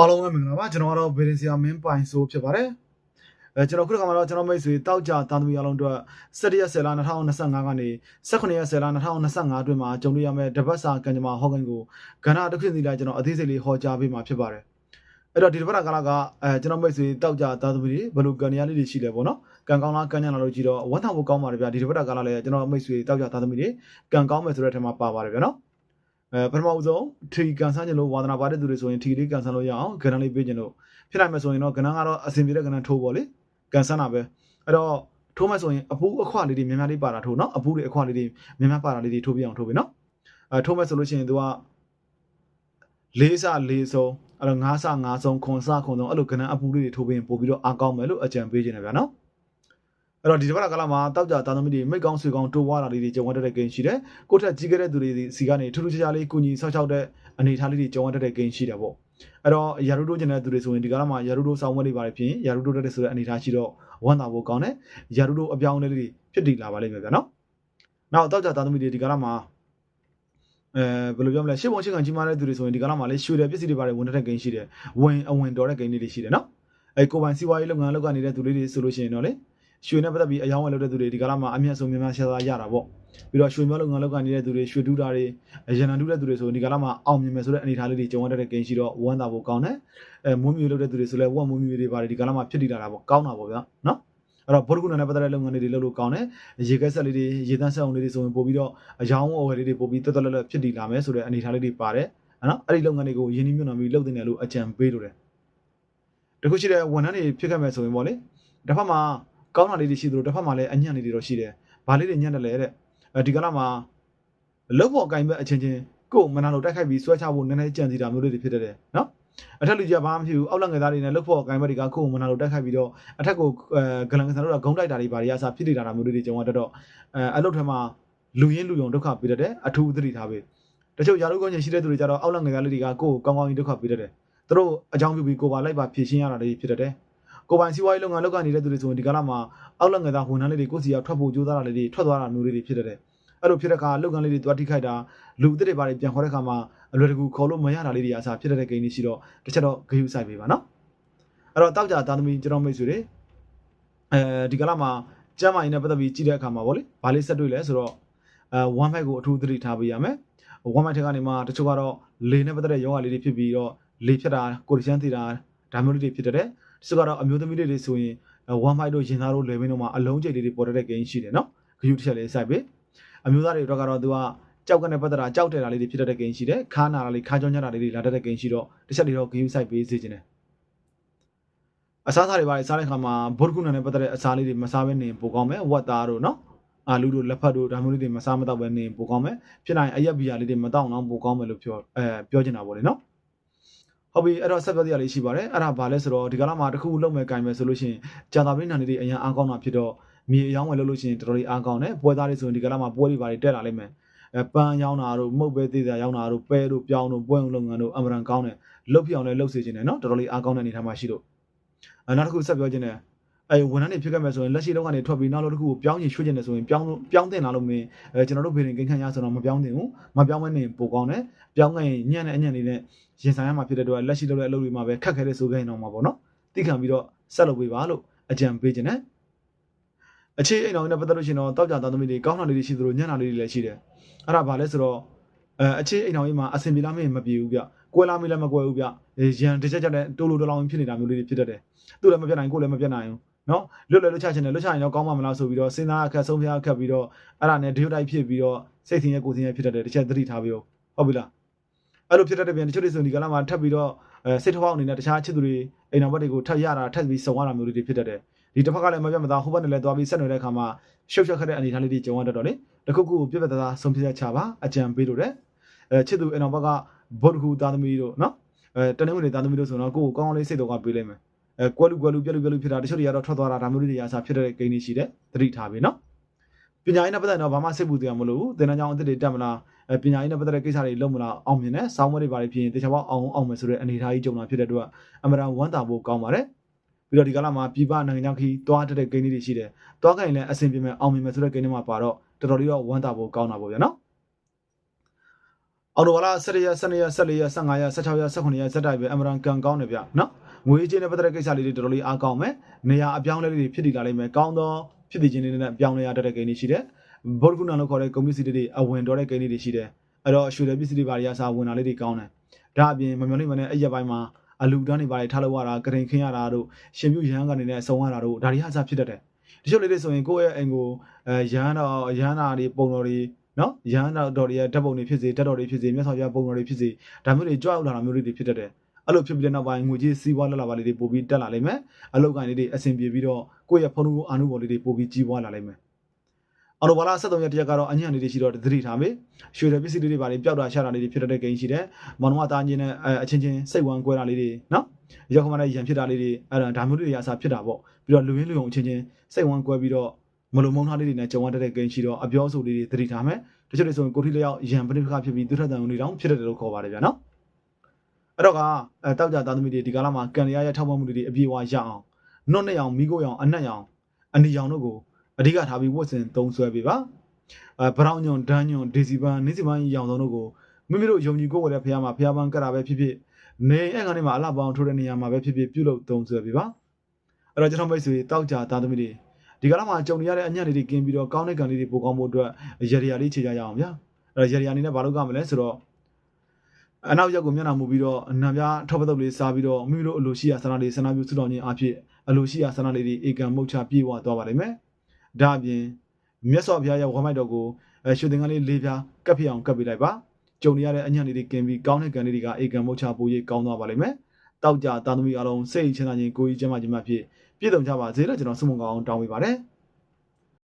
အားလုံးပဲမင်္ဂလာပါကျွန်တော်ကတော့ဗေဒင်ဆီယာမင်းပိုင်ဆိုဖြစ်ပါတယ်အဲကျွန်တော်ခုတစ်ခါမှာတော့ကျွန်တော်မိတ်ဆွေတောက်ကြတာသမီအားလုံးတို့17ရက်10လ2025ကနေ18ရက်10လ2025အတွင်းမှာကြုံတွေ့ရမယ့်တပတ်စာကံကြမ္မာဟော့ဂန်ကိုကဏ္ဍတစ်ခုစီလိုက်ကျွန်တော်အသေးစိတ်လေးဟောကြားပေးမှာဖြစ်ပါတယ်အဲ့တော့ဒီတစ်ပတ်ကလာကအဲကျွန်တော်မိတ်ဆွေတောက်ကြတာသမီတွေဘယ်လိုကံရလေးတွေရှိလဲပေါ့နော်ကံကောင်းလားကံညံလားလို့ကြည့်တော့ဝမ်းသာဖို့ကောင်းပါတယ်ဗျာဒီတစ်ပတ်ကလာလည်းကျွန်တော်မိတ်ဆွေတောက်ကြတာသမီတွေကံကောင်းမယ်ဆိုတဲ့ထဲမှာပါပါတယ်ဗျာနော် အဲပထမဦးဆုံးထီကန်ဆန်းကျင်လို့ဝါသနာပါတဲ့သူတွေဆိုရင်ထီလေးကန်ဆန်းလို့ရအောင်ကဏ္ဍလေးပေးကျင်လို့ဖြစ်နိုင်မယ်ဆိုရင်တော့ကဏ္ဍကတော့အဆင်ပြေတဲ့ကဏ္ဍထိုးပေါ့လေကန်ဆန်းတာပဲအဲ့တော့ထိုးမယ်ဆိုရင်အပူအခွလေးတွေများများလေးပါတာထိုးနော်အပူတွေအခွလေးတွေများများပါတာလေးတွေထိုးပြအောင်ထိုးပြီနော်အဲထိုးမယ်ဆိုလို့ရှိရင်သူကလေးစလေးဆုံးအဲ့တော့ငါးစငါးဆုံးခွန်စခွန်ဆုံးအဲ့လိုကဏ္ဍအပူလေးတွေထိုးပြီးရင်ပို့ပြီးတော့အားကောင်းမယ်လို့အကြံပေးခြင်းတယ်ဗျာနော် အဲ့တော့ဒီတစ်ပတ်ကလာမှာတောက်ကြတာသမီးတွေမိတ်ကောင်းဆွေကောင်းတိုးွားတာလေးတွေကြုံရတဲ့ဂိမ်းရှိတယ်ကိုထက်ကြီးခဲ့တဲ့သူတွေစီကနေထူးထူးခြားခြားလေးကုညီဆောက်ရှောက်တဲ့အနေအထားလေးတွေကြုံရတဲ့ဂိမ်းရှိတယ်ပေါ့အဲ့တော့ယာရုတိုးကျင်တဲ့သူတွေဆိုရင်ဒီကလာမှာယာရုတိုးဆောင်းဝဲလေးပါတယ်ဖြစ်ရင်ယာရုတိုးတက်တဲ့ဆိုတဲ့အနေအထားရှိတော့ဝမ်းသာဖို့ကောင်းတယ်ယာရုတိုးအပြောင်းအလဲလေးတွေဖြစ်တည်လာပါလိမ့်မယ်ဗျာနော်နောက်တောက်ကြတာသမီးတွေဒီကလာမှာအဲဘယ်လိုပြောမလဲရှစ်ပုံရှစ်ကန်ကြီးမားတဲ့သူတွေဆိုရင်ဒီကလာမှာလေရွှေတယ်ပစ္စည်းတွေပါတယ်ဝင်တဲ့ဂိမ်းရှိတယ်ဝင်အဝင်တော်တဲ့ဂိမ်းလေးတွေရှိတယ်နော်အဲကိုပိုင်စီးပွားရေးလုပ်ငန်းလုပ်ကနေတဲ့သူလေးတွေဆိုလို့ရှိရင်တော့လေ ရွှေနဲ့ပတ်သက်ပြီးအယောင်းဝယ်လုပ်တဲ့သူတွေဒီကလာမှာအမြတ်ဆုံးများများရှားရှားရတာပေါ့ပြီးတော့ရွှေမျိုးလုပ်ငန်းလုပ်ကနေတဲ့သူတွေရွှေတူးတာတွေရန်နံတူးတဲ့သူတွေဆိုဒီကလာမှာအောင်မြင်မယ်ဆိုတဲ့အနေအထားလေးတွေကြုံရတဲ့ဂိမ်းရှိတော့ဝမ်းသာဖို့ကောင်းတယ်အဲမွေးမြူလုပ်တဲ့သူတွေဆိုလဲဝက်မွေးမြူတွေပါတယ်ဒီကလာမှာဖြစ်တည်လာတာပေါ့ကောင်းတာပေါ့ဗျာနော်အဲ့တော့ဘောဓကုဏနဲ့ပတ်သက်တဲ့လုပ်ငန်းတွေလုပ်လို့ကောင်းတယ်ရေကက်ဆက်လေးတွေရေတန်းဆက်အောင်လေးတွေဆိုရင်ပို့ပြီးတော့အယောင်းအဝယ်လေးတွေပို့ပြီးတက်တက်လက်လက်ဖြစ်တည်လာမယ်ဆိုတဲ့အနေအထားလေးတွေပါတယ်နော်အဲ့ဒီလုပ်ငန်းတွေကိုယင်းနှိမ့်ညွတ်နှံပြီးလုပ်တင်တယ်လို့အကြံပေးလို့တယ်တခုရှိတဲ့ဝန်ထမ်းတွေဖြစ်ခဲ့မယ်ဆိုရင်ပေါ့လေတစ်ဖက်မှာ ကောင်းတာလေးတွေရှိသလိုတစ်ဖက်မှာလည်းအညံ့လေးတွေတော့ရှိတယ်ဘာလေးတွေညံ့တယ်လဲတဲ့အဲဒီကလာမှာလုတ်ဖို့အကင်ပဲအချင်းချင်းကိုယ်မနာလို့တိုက်ခိုက်ပြီးဆွဲချဖို့နည်းနည်းကြံစီတာမျိုးလေးတွေဖြစ်တယ်နော်အထက်လူကြီးကဘာမှမဖြစ်ဘူးအောက်လက်ငယ်သားတွေနဲ့လုတ်ဖို့အကင်ဘက်တွေကကိုယ်မနာလို့တိုက်ခိုက်ပြီးတော့အထက်ကိုအဲဂလန်ကဆန်တို့ကဂုံးတိုက်တာတွေဘာတွေအစားဖြစ်နေတာမျိုးလေးတွေကြုံရတတ်တော့အဲအလုတ်ထဲမှာလူရင်းလူယုံဒုက္ခပေးတတ်တယ်အထူးသတိထားပေးတချို့ယာရုကောင်းချင်ရှိတဲ့သူတွေကြတော့အောက်လက်ငယ်သားလေးတွေကကိုယ်ကောင်းကောင်းကြီးဒုက္ခပေးတတ်တယ်သူတို့အကြောင်းပြုပြီးကိုယ်ပါလိုက်ပါဖြည့်ရှင်းရတာတွေဖြစ်တတ်တယ် ကိုပိုင်စီးပွားရေးလုပ်ငန်းလုပ်ကနေတဲ့သူတွေဆိုရင်ဒီကလာမှာအောက်လက်ငယ်သားဝန်ထမ်းလေးတွေကိုစီရောက်ထွက်ဖို့ကြိုးစားတာလေးတွေထွက်သွားတာမျိုးလေးတွေဖြစ်တတ်တယ်အဲ့လိုဖြစ်တဲ့အခါလုပ်ငန်းလေးတွေတွားထိခိုက်တာလူအစ်တွေပါတွေပြန်ခေါ်တဲ့အခါမှာအလွယ်တကူခေါ်လို့မရတာလေးတွေအစားဖြစ်တဲ့ဂိမ်းလေးရှိတော့တစ်ချက်တော့ဂရုစိုက်ပေးပါနော်အဲ့တော့တောက်ကြသားသမီးကျွန်တော်မိတ်ဆွေတွေအဲဒီကလာမှာကျမ်းမာရေးနဲ့ပတ်သက်ပြီးကြည့်တဲ့အခါမှာဗောလေဘာလေးဆက်တွေ့လဲဆိုတော့အဲ1 fight ကိုအထူးသတိထားပေးရမယ်1 fight ထက်ကနေမှတချို့ကတော့လေနဲ့ပတ်သက်တဲ့ယောဂလေးတွေဖြစ်ပြီးတော့လေဖြတ်တာကိုရီရှန်သီတာဒါမျိုးလေးတွေဖြစ်တဲ့တ ချို့ကတော့အမျိုးသမီးလေးတွေဆိုရင်1 fight တို့ရင်သားတို့လေဘင်းတို့မှာအလုံးကျိတ်လေးတွေပေါ်တဲ့ဂိမ်းရှိတယ်နော်ဂရုတစ်ချက်လေးစိုက်ပေးအမျိုးသားတွေတော့ကတော့သူကကြောက်ကနေပတ်သက်တာကြောက်တယ်တာလေးတွေဖြစ်တဲ့ဂိမ်းရှိတယ်ခါနာတာလေးခါကြောညတာလေးတွေလာတဲ့ဂိမ်းရှိတော့တစ်ချက်လေးတော့ဂရုစိုက်ပေးစေချင်တယ်အစားအစာတွေပါလေစားတဲ့ခါမှာဘုဒ္ဓကုဏနဲ့ပတ်သက်တဲ့အစားလေးတွေမစားဘဲနေပိုကောင်းမယ်ဝက်သားတို့နော်အာလူတို့လက်ဖက်တို့ဒါမျိုးလေးတွေမစားမတော့ဘဲနေပိုကောင်းမယ်ဖြစ်နိုင်အရက်ဘီယာလေးတွေမတောင်းအောင်ပိုကောင်းမယ်လို့ပြောအဲပြောချင်တာပေါ့လေနော် ဟုတ်ပြီအဲ့တော့ဆက်ပြောတရားလေးရှိပါတယ်အဲ့ဒါဘာလဲဆိုတော့ဒီကလာမှာတစ်ခုလုံးမဲ့ကင်မယ်ဆိုလို့ရှိရင်ဂျာတာပင်းနန်လေးတွေအရင်အားကောင်းတာဖြစ်တော့မြေအယောင်းဝယ်လို့လို့ရှိရင်တော်တော်လေးအားကောင်းတယ်ပွဲသားလေးဆိုရင်ဒီကလာမှာပွဲတွေပါတွေတက်လာလိမ့်မယ်အဲပန်းရောင်းတာတို့မှုတ်ပဲသေးတာရောင်းတာတို့ပဲတို့ပြောင်းတို့ပွဲုံလုပ်ငန်းတို့အမရန်ကောင်းတယ်လုတ်ပြအောင်လည်းလုတ်စေချင်တယ်နော်တော်တော်လေးအားကောင်းတဲ့အနေထားမှာရှိလို့အဲနောက်တစ်ခုဆက်ပြောချင်တယ် အဲဝန်ထမ်းတွေဖြစ်ခဲ့မယ်ဆိုရင်လက်ရှိလုံးကနေထွက်ပြီးနောက်လို့တစ်ခုကိုပြောင်းရင်ရွှေ့ချင်တယ်ဆိုရင်ပြောင်းပြောင်းတင်လာလို့မင်းအဲကျွန်တော်တို့ဖေရင်ကိန်းခန့်ရဆိုတော့မပြောင်းတင်ဘူးမပြောင်းမနေပိုကောင်းတယ်ပြောင်းခဲ့ရင်ညံ့တဲ့အညံ့လေးနဲ့ရင်ဆိုင်ရမှာဖြစ်တဲ့အတွက်လက်ရှိလုပ်တဲ့အလုပ်တွေမှာပဲခက်ခဲတဲ့ဆိုခဲ့နေတော့မှာပေါ့နော်သိခံပြီးတော့ဆက်လုပ်ပေးပါလို့အကြံပေးခြင်းနဲ့အခြေအိမ်တော်နဲ့ပတ်သက်လို့ရှိရင်တော့တောက်ကြသားသမီးတွေကောင်းတာလေးတွေရှိသလိုညံ့တာလေးတွေလည်းရှိတယ်အဲ့ဒါဘာလဲဆိုတော့အဲအခြေအိမ်တော်ကြီးမှာအဆင်ပြေလားမင်းမပြေဘူးဗျကွဲလားမင်းလည်းမကွဲဘူးဗျရန်တစ်ချက်ချက်နဲ့တိုးလိုတိုးလောင်ဖြစ်နေတာမျိုးလေးတွေဖြစ်တတ်တယ်သူလည်းမပြတ်နိုင်ကိုလည်းမပြတ်နိုင်ဘူး နော်လွတ်လွတ်လွတ်ချချင်တယ်လွတ်ချရင်တော့ကောင်းမှမလားဆိုပြီးတော့စဉ်းစားအခက်ဆုံးဖြတ်အခက်ပြီးတော့အဲ့ဒါနဲ့ဒုတိုက်ဖြစ်ပြီးတော့စိတ်ဆင်းရဲကိုယ်ဆင်းရဲဖြစ်တတ်တယ်တစ်ချက်သတိထားပြီးတော့ဟုတ်ပြီလားအဲ့လိုဖြစ်တတ်တဲ့ပြန်တချို့တွေဆိုဒီကလာမှာထပ်ပြီးတော့အဲစိတ်ထောက်အနေနဲ့တခြားချစ်သူတွေအိမ်တော်ဘက်တွေကိုထပ်ရတာထပ်ပြီးစုံရတာမျိုးလေးတွေဖြစ်တတ်တယ်ဒီတစ်ဖက်ကလည်းမပြတ်မသားဟိုဘက်နဲ့လည်းသွားပြီးဆက်နွယ်တဲ့အခါမှာရှုပ်ရှက်ခက်တဲ့အနေအထားလေးတွေကြုံရတတ်တော့လေတခုခုကိုပြတ်ပြတ်သားသားဆုံးဖြတ်ချက်ချပါအကြံပေးလို့တဲ့အဲချစ်သူအိမ်တော်ဘက်ကဘုဒ္ဓခုသားသမီးတို့နော်အဲတနင်္ဂနွေသားသမီးတို့ဆိုတော့ကိုယ့်ကိုကောင်းကောင်းလေးစိတ်တော်ကပေးလိုက်မယ် အဲကွက်လူကွက်လူပြက်လူပြက်လူဖြစ်တာတချို့တွေကတော့ထွက်သွားတာဒါမျိုးလေးတွေအစားဖြစ်တဲ့ဂိမ်းတွေရှိတယ်သတိထားပြီနော်ပညာရေးနဲ့ပတ်သက်တော့ဘာမှစိတ်ပူတရားမလို့ဘူးသင်တန်းကျောင်းအသစ်တွေတက်မလားအဲပညာရေးနဲ့ပတ်သက်တဲ့ကိစ္စတွေလုပ်မလားအောင်မြင်တယ်စောင်းမတွေပါတွေဖြစ်ရင်တခြားပေါအောင်အောင်မယ်ဆိုတဲ့အနေအထားကြီးကြုံတာဖြစ်တဲ့အတွက်အမရန်ဝမ်းသာဖို့ကောင်းပါတယ်ပြီးတော့ဒီကလာမှာပြည်ပနိုင်ငံခြားခီးသွားတဲ့ဂိမ်းတွေရှိတယ်သွားကြရင်လည်းအဆင်ပြေမယ်အောင်မြင်မယ်ဆိုတဲ့ဂိမ်းတွေမှာပါတော့တော်တော်လေးတော့ဝမ်းသာဖို့ကောင်းတာပေါ့ဗျာနော်အော်တိုဘာလ17ရက်12ရက်14ရက်15ရက်16ရက်18ရက်စက်တိုက်ပဲအမရန်ကန်ကောင်းတယ်ဗျနော် ငွေကြေးနဲ့ပတ်သက်တဲ့ကိစ္စလေးတွေတော်တော်လေးအားကောင်းမယ်နေရာအပြောင်းအလဲလေးတွေဖြစ်တည်လာလိမ့်မယ်ကောင်းသောဖြစ်တည်ခြင်းတွေနဲ့အပြောင်းလဲရတတ်တဲ့ကိန်းတွေရှိတယ်ဗုဒ္ဓကုဏလို့ခေါ်တဲ့ကွန်ပျူတာတွေအဝင်တော်တဲ့ကိန်းတွေရှိတယ်အဲ့တော့ရွှေတဲ့ပစ္စည်းတွေပါရစားဝင်လာလေးတွေကောင်းတယ်ဒါအပြင်မမျော်လင့်မနဲ့အဲ့ရက်ပိုင်းမှာအလူတန်းတွေပါထားလို့ရတာကရင်ခင်းရတာတို့ရှင်ပြုရဟန်းကနေနဲ့စုံရတာတို့ဒါတွေဟာစားဖြစ်တတ်တယ်တချို့လေးတွေဆိုရင်ကိုယ့်ရဲ့အိမ်ကိုအဲရဟန်းတော်ရဟန်းနာတွေပုံတော်တွေနော်ရဟန်းတော်တွေရဲ့ဓာတ်ပုံတွေဖြစ်စေဓာတ်တော်တွေဖြစ်စေမြတ်စွာဘုရားပုံတော်တွေဖြစ်စေဒါမျိုးတွေကြွရောက်လာတာမျိုးတွေဖြစ်တတ်တယ် အဲ့လိုဖြစ်ပြီးတဲ့နောက်ပိုင်းငွေကြေးစီးပွားလက်လာပါလေးတွေပို့ပြီးတက်လာလိမ့်မယ်အလုပ်ကိုင်းလေးတွေအဆင်ပြေပြီးတော့ကိုယ့်ရဲ့ဖုန်းကိုအာနုဘော်လေးတွေပို့ပြီးကြီးပွားလာလိမ့်မယ်အော်တိုဘာလာ73ရက်တရက်ကတော့အညံ့လေးတွေရှိတော့သတိထားမေးရွှေတဲ့ပစ္စည်းလေးတွေပါလေးပျောက်တာရှာတာလေးတွေဖြစ်တဲ့ကိန်းရှိတယ်မောင်နှမသားချင်းနဲ့အချင်းချင်းစိတ်ဝမ်းကွဲတာလေးတွေနော်ရောက်ခမနဲ့ရံဖြစ်တာလေးတွေအဲ့ဒါဒါမျိုးတွေအစားဖြစ်တာပေါ့ပြီးတော့လူရင်းလူုံအချင်းချင်းစိတ်ဝမ်းကွဲပြီးတော့မလုံမုန်းထားလေးတွေနဲ့ကြုံရတဲ့ကိန်းရှိတော့အပြောဆိုလေးတွေသတိထားမယ်တချို့တွေဆိုရင်ကိုထိလျောက်ရံပဋိပက္ခဖြစ်ပြီးသူထက်တန်ုံတွေတောင်ဖြစ်တယ်လို့ခေါ်ပါတယ်ဗျာနော် အဲ့တော့ကအဲတောက်ကြသားသမီးတွေဒီကာလမှာကန်လျာရဲ့ထောက်ပံ့မှုတွေအပြည့်အဝရအောင်နှုတ်နဲ့အောင်မိကိုရောင်အနက်ရောင်အနီရောင်တို့ကိုအဓိကထားပြီးဝတ်ဆင်သုံးဆွဲပေးပါအဲဘရောင်ညွန်ဒန်းညွန်ဒေစီပန်နေစီပန်ရောင်သုံးတို့ကိုမိမိတို့ယုံကြည်ကိုယ်ဝယ်တဲ့ဖះမှာဖះပန်းကတာပဲဖြစ်ဖြစ်နေအဲ့ကနေမှာအလှပောင်းထိုးတဲ့နေရာမှာပဲဖြစ်ဖြစ်ပြုလုပ်သုံးဆွဲပေးပါအဲ့တော့ကျွန်တော်မိတ်ဆွေတောက်ကြသားသမီးတွေဒီကလာမှာကြုံရတဲ့အညံ့လေးတွေကင်းပြီးတော့ကောင်းတဲ့ကံလေးတွေပိုကောင်းဖို့အတွက်ရရလေးခြေကြရအောင်ဗျာအဲ့တော့ရရအနေနဲ့ဘာလုပ်ကြမလဲဆိုတော့ အနောက်ရက်ကိုမျက်နှာမူပြီးတော့နံပြားထောက်ပတုပ်လေးစားပြီးတော့မိမိတို့အလိုရှိရာဆန္ဒလေးဆန္ဒပြုဆုတောင်းခြင်းအဖြစ်အလိုရှိရာဆန္ဒလေးတွေဧကံမုတ်ချပြေဝသွားပါလိမ့်မယ်ဒါအပြင်မြတ်စွာဘုရားရဲ့ဝမ်းမိုက်တော်ကိုအဲရွှေသင်္ကန်းလေးလေးပြားကပ်ပြအောင်ကပ်ပေးလိုက်ပါကြုံရတဲ့အညံ့လေးတွေကင်းပြီးကောင်းတဲ့ကံလေးတွေကဧကံမုတ်ချပိုရေးကောင်းသွားပါလိမ့်မယ်တောက်ကြတာသမီအလုံးစိတ်ချမ်းသာခြင်းကိုယ်ကြီးကျမ်းမာခြင်းမှဖြစ်ပြည့်စုံကြပါစေလို့ကျွန်တော်ဆုမွန်ကောင်းတောင်းပေးပါတယ်